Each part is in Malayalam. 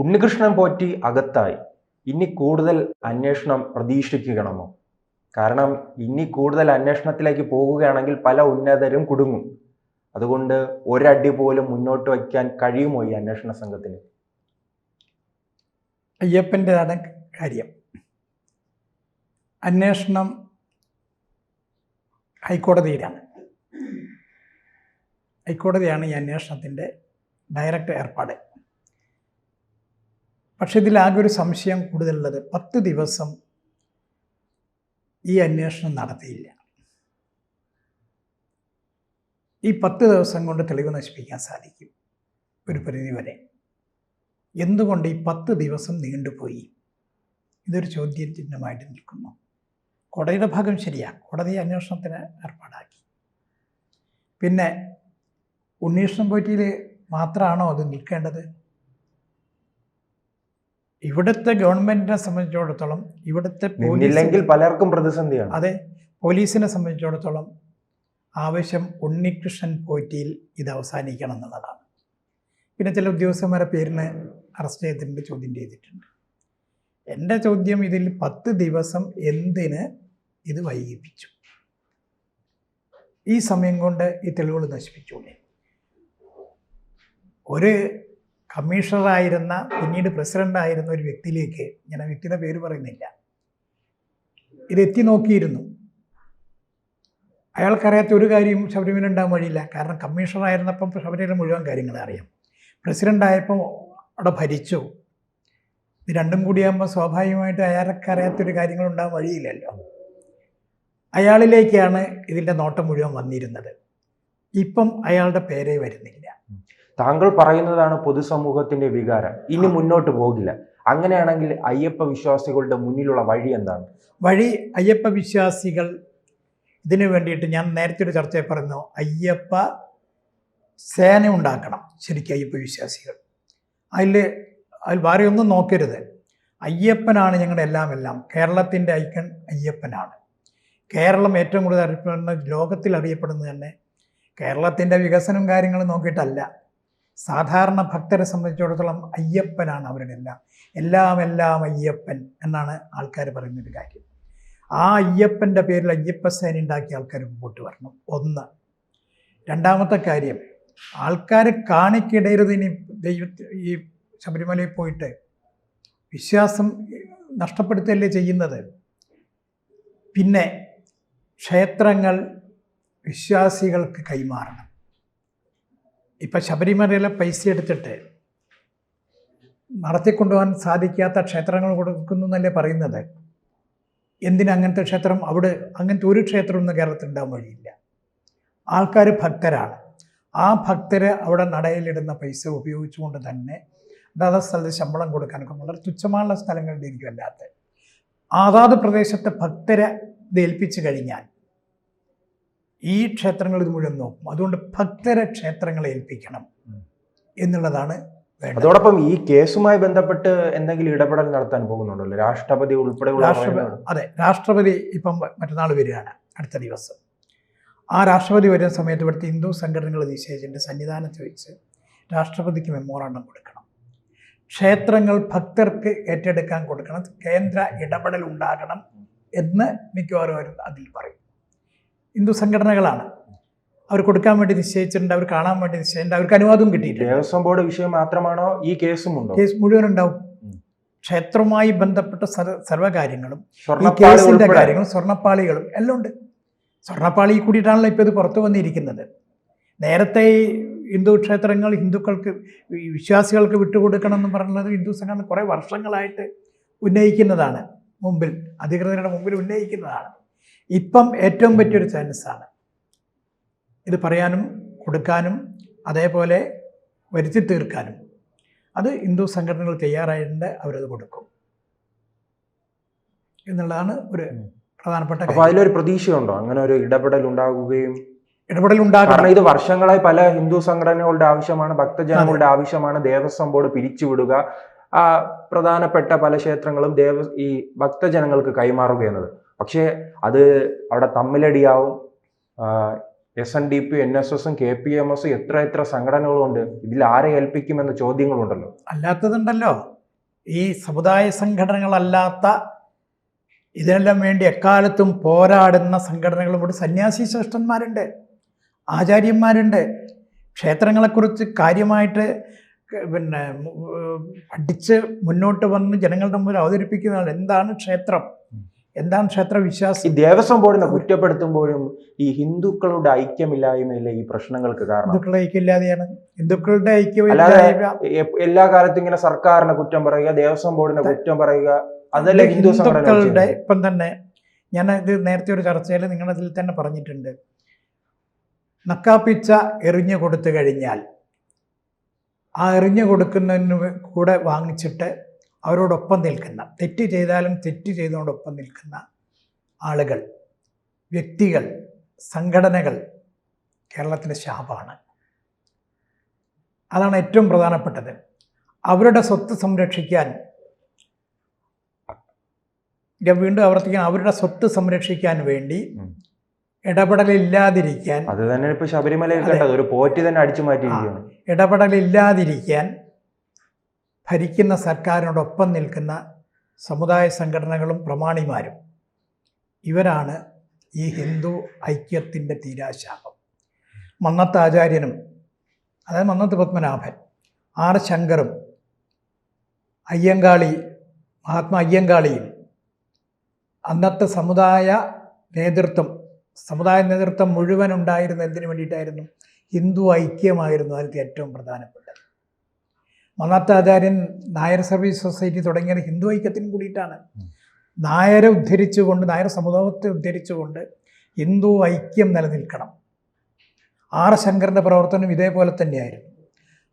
ഉണ്ണികൃഷ്ണൻ പോറ്റി അകത്തായി. ഇനി കൂടുതൽ അന്വേഷണം പ്രതീക്ഷിക്കണമോ? കാരണം ഇനി കൂടുതൽ അന്വേഷണത്തിലേക്ക് പോവുകയാണെങ്കിൽ പല ഉന്നതരും കുടുങ്ങും. അതുകൊണ്ട് ഒരടി പോലും മുന്നോട്ട് വയ്ക്കാൻ കഴിയുമോ ഈ അന്വേഷണ സംഘത്തിന്? അയ്യപ്പന്റെതാണ് കാര്യം. അന്വേഷണം ഹൈക്കോടതിയിലാണ്. ഹൈക്കോടതിയാണ് ഈ അന്വേഷണത്തിന്റെ ഡയറക്റ്റ് ഏർപ്പാട്. പക്ഷെ ഇതിലാകെ ഒരു സംശയം കൂടുതലുള്ളത് പത്ത് ദിവസം ഈ അന്വേഷണം നടത്തിയില്ല. ഈ പത്ത് ദിവസം കൊണ്ട് തെളിവ് നശിപ്പിക്കാൻ സാധിക്കും ഒരു പരിധി വരെ. എന്തുകൊണ്ട് ഈ പത്ത് ദിവസം നീണ്ടുപോയി? ഇതൊരു ചോദ്യം ചിഹ്നമായിട്ട് നിൽക്കുന്നു. കോടതിയുടെ ഭാഗം ശരിയാണ് കോടതി അന്വേഷണത്തിന് ഏർപ്പാടാക്കി. പിന്നെ ഉണ്ണീഷണം പോറ്റിയിൽ മാത്രമാണോ അത് നിൽക്കേണ്ടത്? ഇവിടുത്തെ ഗവൺമെന്റിനെ സംബന്ധിച്ചിടത്തോളം ഇവിടുത്തെ നിന്നില്ലെങ്കിൽ പലർക്കും പ്രതിസന്ധിയാണ്. അതെ പോലീസിനെ സംബന്ധിച്ചിടത്തോളം ആവശ്യം ഉണ്ണികൃഷ്ണൻ പോറ്റിയിൽ ഇത് അവസാനിക്കണം എന്നുള്ളതാണ്. പിന്നെ ചില ഉദ്യോഗസ്ഥന്മാരെ പേരിന് അറസ്റ്റ് ചെയ്തിട്ടുണ്ട് ചോദ്യം ചെയ്തിട്ടുണ്ട്. എന്റെ ചോദ്യം ഇതിൽ പത്ത് ദിവസം എന്തിന് ഇത് വൈകിപ്പിച്ചു? ഈ സമയം കൊണ്ട് ഈ തെളിവുകൾ നശിപ്പിച്ചൂടെ ഒരു കമ്മീഷണറായിരുന്ന പിന്നീട് പ്രസിഡന്റായിരുന്ന ഒരു വ്യക്തിയിലേക്ക് ഞാൻ ആ വ്യക്തിയുടെ പേര് പറയുന്നില്ല. ഇതെത്തി നോക്കിയിരുന്നു. അയാൾക്കറിയാത്ത ഒരു കാര്യവും ശബരിമല ഉണ്ടാകാൻ വഴിയില്ല. കാരണം കമ്മീഷണറായിരുന്നപ്പം ശബരിമല മുഴുവൻ കാര്യങ്ങൾ അറിയാം. പ്രസിഡന്റായപ്പം അവിടെ ഭരിച്ചു. ഇത് രണ്ടും കൂടിയാകുമ്പോൾ സ്വാഭാവികമായിട്ട് അയാൾക്ക് അറിയാത്തൊരു കാര്യങ്ങൾ ഉണ്ടാകാൻ വഴിയില്ലല്ലോ. അയാളിലേക്കാണ് ഇതിന്റെ നോട്ടം മുഴുവൻ വന്നിരുന്നത്. ഇപ്പം അയാളുടെ പേരേ വരുന്നില്ല. താങ്കൾ പറയുന്നതാണ് പൊതുസമൂഹത്തിന്റെ വികാരം. ഇനി മുന്നോട്ട് പോകില്ല. അങ്ങനെയാണെങ്കിൽ അയ്യപ്പ വിശ്വാസികളുടെ മുന്നിലുള്ള വഴി എന്താണ്? വഴി അയ്യപ്പ വിശ്വാസികൾ ഇതിനു വേണ്ടിയിട്ട് ഞാൻ നേരത്തെ ഒരു ചർച്ചയിൽ പറഞ്ഞു അയ്യപ്പ സേന ഉണ്ടാക്കണം ശരിക്കും അയ്യപ്പ വിശ്വാസികൾ. അതിൽ അതിൽ വേറെ ഒന്നും നോക്കരുത്. അയ്യപ്പനാണ് ഞങ്ങളുടെ എല്ലാം എല്ലാം. കേരളത്തിന്റെ ഐക്കൺ അയ്യപ്പനാണ്. കേരളം ഏറ്റവും കൂടുതൽ അറിയപ്പെടുന്ന ലോകത്തിൽ അറിയപ്പെടുന്നത് തന്നെ കേരളത്തിന്റെ വികസനം കാര്യങ്ങൾ നോക്കിയിട്ടല്ല. സാധാരണ ഭക്തരെ സംബന്ധിച്ചിടത്തോളം അയ്യപ്പനാണ് അവരുടെ എല്ലാം. എല്ലാം എല്ലാം അയ്യപ്പൻ എന്നാണ് ആൾക്കാർ പറയുന്നൊരു കാര്യം. ആ അയ്യപ്പന്റെ പേരിൽ അയ്യപ്പസേന ഉണ്ടാക്കിയ ആൾക്കാർ മുമ്പോട്ട് വരണം. ഒന്ന്. രണ്ടാമത്തെ കാര്യം ആൾക്കാർ കാണിക്കിടയരുത് ഇനി ദൈവ ഈ ശബരിമലയിൽ പോയിട്ട് വിശ്വാസം നഷ്ടപ്പെടുത്തുകയല്ലേ ചെയ്യുന്നത്? പിന്നെ ക്ഷേത്രങ്ങൾ വിശ്വാസികൾക്ക് കൈമാറണം. ഇപ്പം ശബരിമലയിലെ പൈസ എടുത്തിട്ട് നടത്തിക്കൊണ്ടുപോകാൻ സാധിക്കാത്ത ക്ഷേത്രങ്ങൾ കൊടുക്കുന്നു എന്നല്ലേ പറയുന്നത്? എന്തിനാ അങ്ങനത്തെ ക്ഷേത്രം അവിടെ അങ്ങനത്തെ ഒരു ക്ഷേത്രമൊന്നും കേരളത്തിൽ ഉണ്ടാകാൻ വഴിയില്ല. ആൾക്കാർ ഭക്തരാണ്. ആ ഭക്തരെ അവിടെ നടയിലിടുന്ന പൈസ ഉപയോഗിച്ചുകൊണ്ട് തന്നെ അതാത് സ്ഥലത്ത് ശമ്പളം കൊടുക്കാനൊക്കെ വളരെ തുച്ഛമായുള്ള സ്ഥലങ്ങളിൽ ഇരിക്കും അല്ലാത്ത അതാത് പ്രദേശത്തെ ഭക്തരെ ഏൽപ്പിച്ചു കഴിഞ്ഞാൽ ഈ ക്ഷേത്രങ്ങൾ ഇത് മുഴുവൻ നോക്കും. അതുകൊണ്ട് ഭക്തരെ ക്ഷേത്രങ്ങളെ ഏൽപ്പിക്കണം എന്നുള്ളതാണ് വേണ്ടത്. അതോടൊപ്പം ഈ കേസുമായി ബന്ധപ്പെട്ട് എന്തെങ്കിലും ഇടപെടൽ നടത്താൻ പോകുന്നുണ്ടല്ലോ? രാഷ്ട്രപതി ഉൾപ്പെടെ രാഷ്ട്രപതി അതെ രാഷ്ട്രപതി ഇപ്പം മറ്റന്നാൾ വരികയാണ് അടുത്ത ദിവസം. ആ രാഷ്ട്രപതി വരുന്ന സമയത്ത് ഇവിടുത്തെ ഹിന്ദു സംഘടനകൾ നിശ്ചയിച്ചിട്ട് സന്നിധാനത്ത് വെച്ച് രാഷ്ട്രപതിക്ക് മെമ്മോറാണ്ടം കൊടുക്കണം. ക്ഷേത്രങ്ങൾ ഭക്തർക്ക് ഏറ്റെടുക്കാൻ കൊടുക്കണം. കേന്ദ്ര ഇടപെടൽ ഉണ്ടാകണം എന്ന് മിക്കവാറും അതിൽ പറയും. ഹിന്ദു സംഘടനകളാണ്. അവർ കൊടുക്കാൻ വേണ്ടി നിശ്ചയിച്ചിട്ടുണ്ട് അവർ കാണാൻ വേണ്ടി നിശ്ചയിച്ചിട്ടുണ്ട് അവർക്ക് അനുവാദവും കിട്ടിയിട്ടുണ്ട്. ദേവസ്വം ബോർഡ് വിഷയം മാത്രമാണോ ഈ കേസും ഉണ്ടോ? കേസ് മുഴുവൻ ഉണ്ടാവും. ക്ഷേത്രവുമായി ബന്ധപ്പെട്ട സർവകാര്യങ്ങളും സർവകാര്യങ്ങളും ഈ കേസിന്റെ കാര്യങ്ങളും സ്വർണപ്പാളികളും എല്ലാം ഉണ്ട്. സ്വർണപ്പാളി കൂടിയിട്ടാണല്ലോ ഇപ്പോൾ ഇത് പുറത്തു വന്നിരിക്കുന്നത്. നേരത്തെ ഹിന്ദു ക്ഷേത്രങ്ങൾ ഹിന്ദുക്കൾക്ക് വിശ്വാസികൾക്ക് വിട്ടുകൊടുക്കണം എന്ന് പറഞ്ഞത് ഹിന്ദു സംഘടന കുറേ വർഷങ്ങളായിട്ട് ഉന്നയിക്കുന്നതാണ്. മുമ്പിൽ അധികൃതരുടെ മുമ്പിൽ ഉന്നയിക്കുന്നതാണ്. ഇപ്പം ഏറ്റവും പറ്റിയൊരു ചാൻസാണ് ഇത് പറയാനും കൊടുക്കാനും അതേപോലെ വരുത്തി തീർക്കാനും. അത് ഹിന്ദു സംഘടനകൾ തയ്യാറായിട്ടുണ്ട് അവരത് കൊടുക്കും. എന്നുള്ളതാണ് ഒരു. പ്രധാനപ്പെട്ട അപ്പോൾ അതിലൊരു പ്രതീക്ഷയുണ്ടോ? അങ്ങനെ ഒരു ഇടപെടൽ ഉണ്ടാകുകയും ഇടപെടൽ ഉണ്ടാകണം. ഇത് വർഷങ്ങളായി പല ഹിന്ദു സംഘടനകളുടെ ആവശ്യമാണ് ഭക്തജനങ്ങളുടെ ആവശ്യമാണ് ദേവസ്വം ബോർഡ് പിരിച്ചുവിടുക. ആ പ്രധാനപ്പെട്ട പല ക്ഷേത്രങ്ങളും ദേവ ഈ ഭക്തജനങ്ങൾക്ക് കൈമാറുക എന്നത്. പക്ഷേ അത് അവിടെ തമ്മിലടിയാവും. S N D P N S എസും കെ പി എം എസും എത്ര എത്ര സംഘടനകളുണ്ട് ഇതിൽ ആരെ ഏൽപ്പിക്കുമെന്ന ചോദ്യങ്ങളുണ്ടല്ലോ. അല്ലാത്തതുണ്ടല്ലോ. ഈ സമുദായ സംഘടനകളല്ലാത്ത ഇതിനെല്ലാം വേണ്ടി എക്കാലത്തും പോരാടുന്ന സംഘടനകളും കൂടി സന്യാസി ശ്രേഷ്ഠന്മാരുണ്ട് ആചാര്യന്മാരുണ്ട്. ക്ഷേത്രങ്ങളെക്കുറിച്ച് കാര്യമായിട്ട് പിന്നെ പഠിച്ച് മുന്നോട്ട് വന്ന് ജനങ്ങളുടെ മുമ്പിൽ അവതരിപ്പിക്കുന്നതാണ് എന്താണ് ക്ഷേത്രം. എന്താണ് ക്ഷേത്ര ഈ ദേവസ്വം ബോർഡിനെ കുറ്റപ്പെടുത്തുമ്പോഴും ഈ ഹിന്ദുക്കളുടെ ഐക്യമില്ലായ്മയിലെ ഈ പ്രശ്നങ്ങൾക്ക് കാരണം. ഹിന്ദുക്കളുടെ ഐക്യമില്ലാതെയാണ്. ഹിന്ദുക്കളുടെ ഐക്യം ഐക്യമില്ലായ്മ എല്ലാ കാലത്തും ഇങ്ങനെ സർക്കാരിനെ കുറ്റം പറയുക ദേവസ്വം ബോർഡിനെ കുറ്റം പറയുക അതല്ല ഹിന്ദുക്കളുടെ ഇപ്പം തന്നെ ഞാൻ ഇത് നേരത്തെ ഒരു ചർച്ചയിൽ നിങ്ങളതിൽ തന്നെ പറഞ്ഞിട്ടുണ്ട്. നക്കാപ്പിച്ച എറിഞ്ഞു കൊടുത്തു കഴിഞ്ഞാൽ ആ എറിഞ്ഞു കൊടുക്കുന്നതിന് കൂടെ വാങ്ങിച്ചിട്ട് അവരോടൊപ്പം നിൽക്കുന്ന തെറ്റ് ചെയ്താലും തെറ്റ് ചെയ്തോടൊപ്പം നിൽക്കുന്ന ആളുകൾ വ്യക്തികൾ സംഘടനകൾ കേരളത്തിന്റെ ശാപമാണ് അതാണ് ഏറ്റവും പ്രധാനപ്പെട്ടത് അവരുടെ സ്വത്ത് സംരക്ഷിക്കാൻ ഞാൻ വീണ്ടും ആവർത്തിക്കാൻ അവരുടെ സ്വത്ത് സംരക്ഷിക്കാൻ വേണ്ടി. ഇടപെടലില്ലാതിരിക്കാൻ അത് തന്നെ ഇപ്പോൾ ശബരിമലയിൽ അതെ. ഒരു പോറ്റി തന്നെ അടിച്ചു മാറ്റിയിരിക്കുകയാണ് ഇടപെടലില്ലാതിരിക്കാൻ ഭരിക്കുന്ന സർക്കാരിനോടൊപ്പം നിൽക്കുന്ന സമുദായ സംഘടനകളും പ്രമാണിമാരും. ഇവരാണ് ഈ ഹിന്ദു ഐക്യത്തിന്റെ തീരാശാപം. മന്നത്ത് ആചാര്യനും അതായത് മന്നത്ത് പത്മനാഭൻ ആർ ശങ്കറും അയ്യങ്കാളി മഹാത്മാ അയ്യങ്കാളിയും അന്നത്തെ സമുദായ നേതൃത്വം സമുദായ നേതൃത്വം മുഴുവൻ ഉണ്ടായിരുന്ന എന്തിനു വേണ്ടിയിട്ടായിരുന്നു ഹിന്ദു ഐക്യമായിരുന്നു അതിൽ ഏറ്റവും പ്രധാനപ്പെട്ടത്. മന്നാത്താചാര്യൻ നായർ സർവീസ് സൊസൈറ്റി തുടങ്ങിയ ഹിന്ദു ഐക്യത്തിനും കൂടിയിട്ടാണ്. നായരെ ഉദ്ധരിച്ചുകൊണ്ട് നായർ സമുദായത്തെ ഉദ്ധരിച്ചുകൊണ്ട് ഹിന്ദു ഐക്യം നിലനിൽക്കണം. ആർ ശങ്കറിന്റെ പ്രവർത്തനം ഇതേപോലെ തന്നെയായിരുന്നു.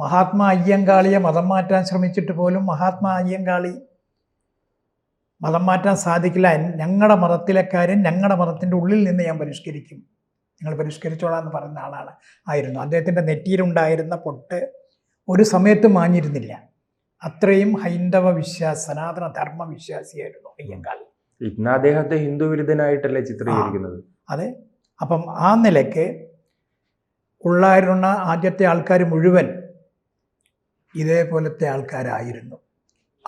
മഹാത്മാ അയ്യങ്കാളിയെ മതം മാറ്റാൻ ശ്രമിച്ചിട്ട് പോലും മഹാത്മാ അയ്യങ്കാളി മതം മാറ്റാൻ സാധിക്കില്ല. ഞങ്ങളുടെ മതത്തിലെ കാര്യം ഞങ്ങളുടെ മതത്തിന്റെ ഉള്ളിൽ നിന്ന് ഞാൻ പരിഷ്കരിക്കും. നിങ്ങൾ പരിഷ്കരിച്ചോളാം എന്ന് പറയുന്ന ആളാണ് ആയിരുന്നു. അദ്ദേഹത്തിന്റെ നെറ്റിയിലുണ്ടായിരുന്ന പൊട്ട് ഒരു സമയത്ത് മാഞ്ഞിരുന്നില്ല. അത്രയും ഹൈന്ദവ വിശ്വാസ സനാതന ധർമ്മ വിശ്വാസിയായിരുന്നു അയ്യങ്കാൾ ഇന്ന് അദ്ദേഹത്തെ ഹിന്ദു വിരുദ്ധനായിട്ടല്ലേ ചിത്രീകരിക്കുന്നത്? അതെ. അപ്പം ആ നിലയ്ക്ക് ഉള്ളായിരുന്ന ആദ്യത്തെ ആൾക്കാർ മുഴുവൻ ഇതേപോലത്തെ ആൾക്കാരായിരുന്നു.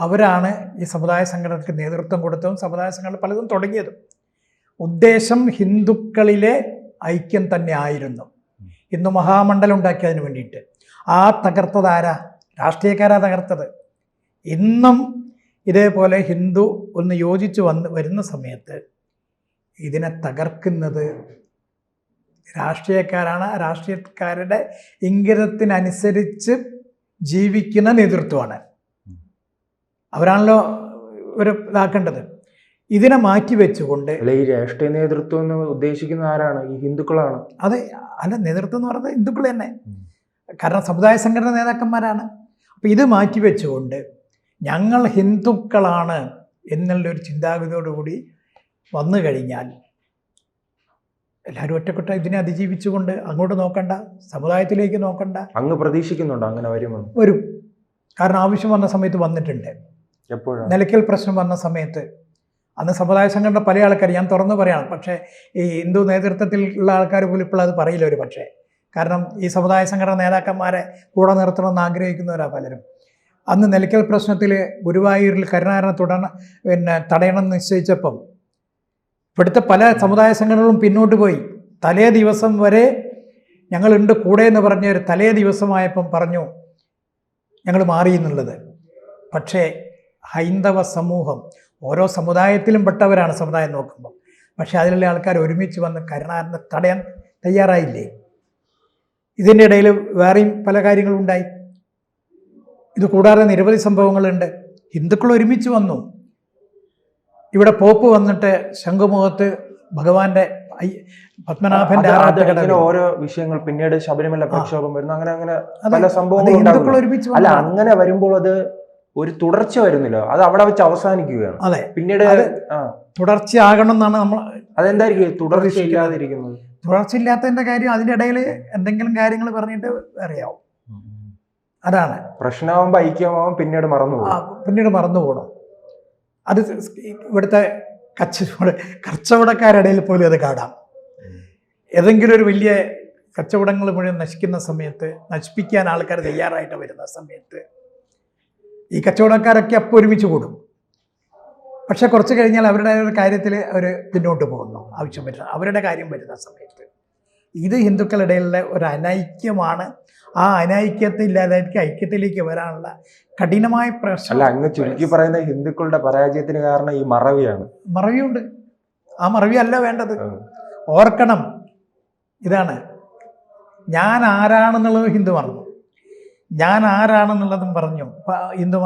അവരാണ് ഈ സമുദായ സംഘടനയ്ക്ക് നേതൃത്വം കൊടുത്തതും സമുദായ സംഘടന പലതും തുടങ്ങിയതും. ഉദ്ദേശം ഹിന്ദുക്കളിലെ ഐക്യം തന്നെ ആയിരുന്നു. ഇന്ന് മഹാമണ്ഡലം ഉണ്ടാക്കിയതിന് വേണ്ടിയിട്ട്. ആ തകർത്തത് ആരാ? രാഷ്ട്രീയക്കാരാ തകർത്തത്. ഇന്നും ഇതേപോലെ ഹിന്ദു ഒന്ന് യോജിച്ച് വന്ന് വരുന്ന സമയത്ത് ഇതിനെ തകർക്കുന്നത് രാഷ്ട്രീയക്കാരാണ്. രാഷ്ട്രീയക്കാരുടെ ഇംഗിതത്തിനനുസരിച്ച് ജീവിക്കുന്ന നേതൃത്വമാണ്. അവരാണല്ലോ ഒരു ഇതാക്കേണ്ടത്. ഇതിനെ മാറ്റി വെച്ചുകൊണ്ട് അല്ല ഈ രാഷ്ട്രീയ നേതൃത്വം എന്ന് ഉദ്ദേശിക്കുന്ന ആരാണ്? ഈ ഹിന്ദുക്കളാണ്. അതെ അല്ല നേതൃത്വം എന്ന് പറയുന്നത് ഹിന്ദുക്കൾ തന്നെ. കാരണം സമുദായ സംഘടന നേതാക്കന്മാരാണ്. അപ്പോൾ ഇത് മാറ്റിവെച്ചുകൊണ്ട് ഞങ്ങൾ ഹിന്ദുക്കളാണ് എന്നുള്ളൊരു ചിന്താഗതിയോടുകൂടി വന്നു കഴിഞ്ഞാൽ എല്ലാവരും ഒറ്റപ്പെട്ട ഇതിനെ അതിജീവിച്ചുകൊണ്ട് അങ്ങോട്ട് നോക്കണ്ട സമുദായത്തിലേക്ക് നോക്കണ്ട. അങ്ങ് പ്രതീക്ഷിക്കുന്നുണ്ടോ അങ്ങനെ വരുമോ? വരും. കാരണം ആവശ്യം വന്ന സമയത്ത് വന്നിട്ടുണ്ട്. എപ്പോഴാണ് നിലയ്ക്കൽ പ്രശ്നം വന്ന സമയത്ത്. അന്ന് സമുദായ സംഘടന പല ആൾക്കാർ ഞാൻ തുറന്നു പറയാണ് പക്ഷേ ഈ ഹിന്ദു നേതൃത്വത്തിലുള്ള ആൾക്കാർ പോലും ഇപ്പോൾ അത് പറയില്ല ഒരു പക്ഷേ. കാരണം ഈ സമുദായ സംഘടന നേതാക്കന്മാരെ കൂടെ നിർത്തണമെന്ന് ആഗ്രഹിക്കുന്നവരാണ് പലരും. അന്ന് നിലയ്ക്കൽ പ്രശ്നത്തിൽ ഗുരുവായൂരിൽ കരുണാകരനെ തുടർന്ന് പിന്നെ തടയണം നിശ്ചയിച്ചപ്പം ഇവിടുത്തെ പല സമുദായ സംഘടനകളും പിന്നോട്ട് പോയി. തലേ ദിവസം വരെ ഞങ്ങളുണ്ട് കൂടെ എന്ന് പറഞ്ഞ ഒരു തലേ ദിവസമായപ്പം പറഞ്ഞു ഞങ്ങൾ മാറി എന്നുള്ളത്. പക്ഷേ ഹൈന്ദവ സമൂഹം ഓരോ സമുദായത്തിലും പെട്ടവരാണ് സമുദായം നോക്കുമ്പോൾ പക്ഷേ അതിലുള്ള ആൾക്കാർ ഒരുമിച്ച് വന്ന് കരുണാകരനെ തടയാൻ തയ്യാറായില്ലേ? ഇതിന്റെ ഇടയിൽ വേറെയും പല കാര്യങ്ങളും ഉണ്ടായി ഇത് കൂടാതെ നിരവധി സംഭവങ്ങളുണ്ട്. ഹിന്ദുക്കൾ ഒരുമിച്ച് വന്നു. ഇവിടെ പോപ്പ് വന്നിട്ട് ശംഖുമുഖത്ത് ഭഗവാന്റെ പത്മനാഭന്റെ. ഇങ്ങനെ ഓരോ വിഷയങ്ങൾ പിന്നീട് ശബരിമല പ്രക്ഷോഭം വരുന്നു. അങ്ങനെ അങ്ങനെ പല സംഭവങ്ങൾ ഒരുമിച്ച് അല്ല. അങ്ങനെ വരുമ്പോൾ അത് ഒരു തുടർച്ച വരുന്നില്ല. അത് അവിടെ വെച്ച് അവസാനിക്കുകയാണ്. അതെ. പിന്നീട് തുടർച്ചയാകണം എന്നാണ് നമ്മൾ അതെന്തായിരിക്കും? തുടർച്ച പ്രതീക്ഷിക്കുന്നത്. ഇല്ലാതിരിക്കുന്നത് തുടർച്ചയില്ലാത്തതിന്റെ കാര്യം അതിന്റെ ഇടയിൽ എന്തെങ്കിലും കാര്യങ്ങൾ പറഞ്ഞിട്ട് അറിയാവും അതാണ്. പ്രശ്നമാകുമ്പോൾ ഐക്യമാവും പിന്നീട് മറന്നു പിന്നീട് മറന്നു പോകണം. അത് ഇവിടുത്തെ കച്ചവട കച്ചവടക്കാരുടെ ഇടയിൽ പോലും അത് കാണാം ഏതെങ്കിലും ഒരു വലിയ കച്ചവടങ്ങൾ മുഴുവൻ നശിക്കുന്ന സമയത്ത് നശിപ്പിക്കാൻ ആൾക്കാർ തയ്യാറായിട്ട് വരുന്ന സമയത്ത് ഈ കച്ചവടക്കാരൊക്കെ അപ്പോൾ ഒരുമിച്ച് കൂടും. പക്ഷെ കുറച്ച് കഴിഞ്ഞാൽ അവരുടെ ഒരു കാര്യത്തിൽ ഒരു പിന്നോട്ട് പോകുന്നു. ആവശ്യം വരുന്ന അവരുടെ കാര്യം വരുന്ന സമയത്ത്. ഇത് ഹിന്ദുക്കളുടെ ഇടയിലുള്ള ഒരു അനൈക്യമാണ്. ആ അനൈക്യത്തെ ഇല്ലാതായിട്ട് ഐക്യത്തിലേക്ക് വരാനുള്ള കഠിനമായ പ്രശ്നം. അല്ല അങ്ങ് ചുരുക്കി പറയുന്ന ഹിന്ദുക്കളുടെ പരാജയത്തിന് കാരണം ഈ മറവിയാണ്. മറവിയുണ്ട്. ആ മറവി അല്ല വേണ്ടത്. ഓർക്കണം. ഇതാണ്. ഞാൻ ആരാണെന്നുള്ളത് ഹിന്ദു മറന്നു. ഞാൻ ആരാണെന്നുള്ളതും പറഞ്ഞു. ഹിന്ദു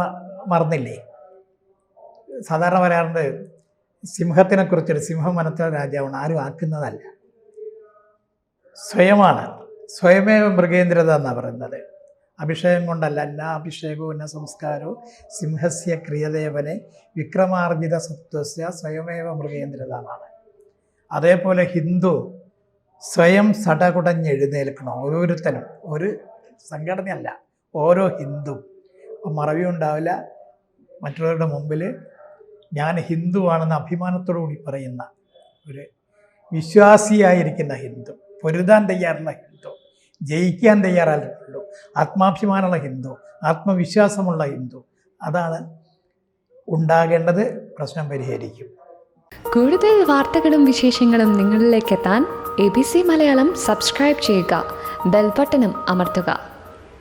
മറന്നില്ലേ? സാധാരണ പറയാറുണ്ട് സിംഹത്തിനെ കുറിച്ചൊരു സിംഹം മനത്തിലെ രാജാവാണ്. ആരും ആക്കുന്നതല്ല. സ്വയമാണ്. സ്വയമേവ മൃഗേന്ദ്രത എന്നാണ് പറയുന്നത്. അഭിഷേകം കൊണ്ടല്ല എല്ലാ അഭിഷേകവും എന്ന സംസ്കാരവും സിംഹസ്യ ക്രിയദേവനെ വിക്രമാർജിത സത്വസ്യ സ്വയമേവ മൃഗേന്ദ്രത എന്നാണ്. അതേപോലെ ഹിന്ദു സ്വയം സടകുടഞ്ഞെഴുന്നേൽക്കണം ഓരോരുത്തരും ഒരു സംഘടനയല്ല ഓരോ ഹിന്ദു മറവി ഉണ്ടാവില്ല മറ്റുള്ളവരുടെ മുമ്പിൽ ഞാൻ ഹിന്ദുവാണെന്ന് അഭിമാനത്തോടുകൂടി പറയുന്ന ഒരു വിശ്വാസിയായിരിക്കുന്ന ഹിന്ദു പൊരുതാൻ തയ്യാറുള്ള ഹിന്ദു ജയിക്കാൻ തയ്യാറുള്ള ഹിന്ദു ആത്മാഭിമാനമുള്ള ഹിന്ദു ആത്മവിശ്വാസമുള്ള ഹിന്ദു അതാണ് ഉണ്ടാകേണ്ടത് പ്രശ്നം പരിഹരിക്കും. കൂടുതൽ വാർത്തകളും വിശേഷങ്ങളും നിങ്ങളിലേക്ക് എത്താൻ A B C Malayalam subscribe ചെയ്യുക ബെൽബട്ടനും അമർത്തുക.